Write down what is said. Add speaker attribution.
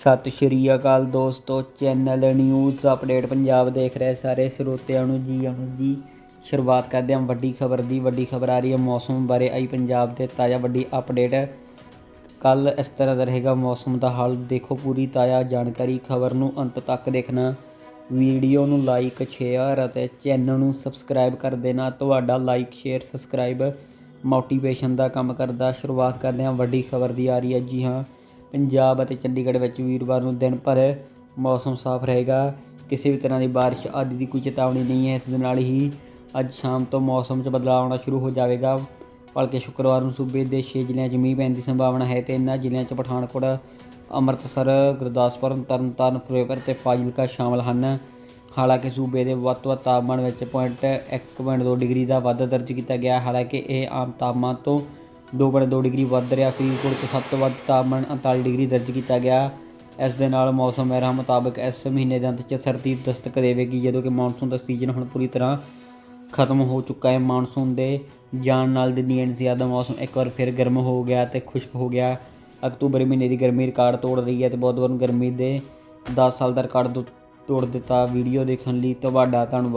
Speaker 1: ਸਤਿ ਸ਼੍ਰੀ ਅਕਾਲ ਦੋਸਤੋ channel news update Punjab ਦੇਖ ਰਹੇ ਸਾਰੇ ਸਰੋਤਿਆਂ ਨੂੰ ਜੀ ਆਇਆਂ ਨੂੰ ਜੀ ਸ਼ੁਰੂਆਤ ਕਰਦੇ ਹਾਂ ਵੱਡੀ ਖਬਰ ਦੀ। ਵੱਡੀ ਖਬਰ ਆ ਰਹੀ ਹੈ ਮੌਸਮ ਬਾਰੇ। ਆਈ ਪੰਜਾਬ ਦੇ ਤਾਜ਼ਾ ਵੱਡੀ ਅਪਡੇਟ ਕੱਲ ਇਸ ਤਰ੍ਹਾਂ ਦਾ ਰਹੇਗਾ ਮੌਸਮ ਦਾ ਹਾਲ। ਦੇਖੋ ਪੂਰੀ ਤਾਜ਼ਾ ਜਾਣਕਾਰੀ। ਖਬਰ ਨੂੰ ਅੰਤ ਤੱਕ ਦੇਖਣਾ। ਵੀਡੀਓ ਨੂੰ ਲਾਈਕ ਸ਼ੇਅਰ ਅਤੇ ਚੈਨਲ ਨੂੰ ਸਬਸਕ੍ਰਾਈਬ ਕਰ ਦੇਣਾ। ਤੁਹਾਡਾ ਲਾਈਕ ਸ਼ੇਅਰ ਸਬਸਕ੍ਰਾਈਬ ਮੋਟੀਵੇਸ਼ਨ ਦਾ ਕੰਮ ਕਰਦਾ। ਸ਼ੁਰੂਆਤ ਕਰਦੇ ਹਾਂ। ਵੱਡੀ ਖਬਰ ਦੀ ਆ ਰਹੀ ਹੈ ਜੀ ਹਾਂ। ਪੰਜਾਬ ਅਤੇ ਚੰਡੀਗੜ੍ਹ ਵਿੱਚ ਵੀਰਵਾਰ ਨੂੰ ਦਿਨ ਭਰ ਮੌਸਮ ਸਾਫ਼ ਰਹੇਗਾ। ਕਿਸੇ ਵੀ ਤਰ੍ਹਾਂ ਦੀ ਬਾਰਿਸ਼ ਆਦਿ ਦੀ ਕੋਈ ਚੇਤਾਵਨੀ ਨਹੀਂ ਹੈ। ਇਸ ਦੇ ਨਾਲ ਹੀ ਅੱਜ ਸ਼ਾਮ ਤੋਂ ਮੌਸਮ 'ਚ ਬਦਲਾਅ ਆਉਣਾ ਸ਼ੁਰੂ ਹੋ ਜਾਵੇਗਾ। ਬਲਕਿ ਸ਼ੁੱਕਰਵਾਰ ਨੂੰ ਸੂਬੇ ਦੇ 6 ਜ਼ਿਲ੍ਹਿਆਂ 'ਚ ਮੀਂਹ ਪੈਣ ਦੀ ਸੰਭਾਵਨਾ ਹੈ ਤੇ ਇਨ੍ਹਾਂ ਜ਼ਿਲ੍ਹਿਆਂ 'ਚ ਪਠਾਨਕੋਟ, ਅੰਮ੍ਰਿਤਸਰ, ਗੁਰਦਾਸਪੁਰ, ਤਰਨਤਾਰਨ ਫਿਰੋਜ਼ਪੁਰ ਤੇ ਫਾਜ਼ਿਲਕਾ ਸ਼ਾਮਲ ਹਨ। ਹਾਲਾਂਕਿ ਸੂਬੇ ਦੇ ਵੱਧ ਤੋਂ ਵੱਧ ਤਾਪਮਾਨ ਵਿੱਚ ਪੁਆਇੰਟ 1.2 ਡਿਗਰੀ ਦਾ ਵਾਧਾ ਦਰਜ ਕੀਤਾ ਗਿਆ ਹਾਲਾਂਕਿ ਇਹ ਆਮ ਤਾਪਮਾਨ ਤੋਂ 2.2 ਡਿਗਰੀ ਵੱਧ ਰਿਹਾ ਫਰੀਦਕੋਟ 'ਚ ਸਭ ਤੋਂ ਵੱਧ ਤਾਪਮਾਨ 39 ਡਿਗਰੀ ਦਰਜ ਕੀਤਾ ਗਿਆ। ਇਸ ਦੇ ਨਾਲ ਮੌਸਮ ਮਹਿਰਾਂ ਮੁਤਾਬਕ ਇਸ ਮਹੀਨੇ ਦੇ ਅੰਤ 'ਚ ਸਰਦੀ ਦਸਤਕ ਦੇਵੇਗੀ, ਜਦੋਂ ਕਿ ਮੌਨਸੂਨ ਦਾ ਸੀਜ਼ਨ ਹੁਣ ਪੂਰੀ ਤਰ੍ਹਾਂ ਖਤਮ ਹੋ ਚੁੱਕਾ ਹੈ। ਮੌਨਸੂਨ ਦੇ ਜਾਣ ਨਾਲ ਦਿਨੀ ਐਨਸੀਆਰ ਦਾ ਮੌਸਮ ਇੱਕ ਵਾਰ ਫਿਰ ਗਰਮ ਹੋ ਗਿਆ ਤੇ ਖੁਸ਼ਕ ਹੋ ਗਿਆ। ਅਕਤੂਬਰ ਮਹੀਨੇ ਦੀ ਗਰਮੀ ਰਿਕਾਰਡ ਤੋੜ ਰਹੀ ਹੈ ਤੇ ਬਹੁਤ ਨੂੰ ਗਰਮੀ ਦੇ 10 ਸਾਲ ਦਾ ਰਿਕਾਰਡ ਦੋ- ਤੋੜ ਦਿੱਤਾ। ਵੀਡੀਓ ਦੇਖਣ ਲਈ ਤੁਹਾਡਾ ਧੰਨਵਾਦ।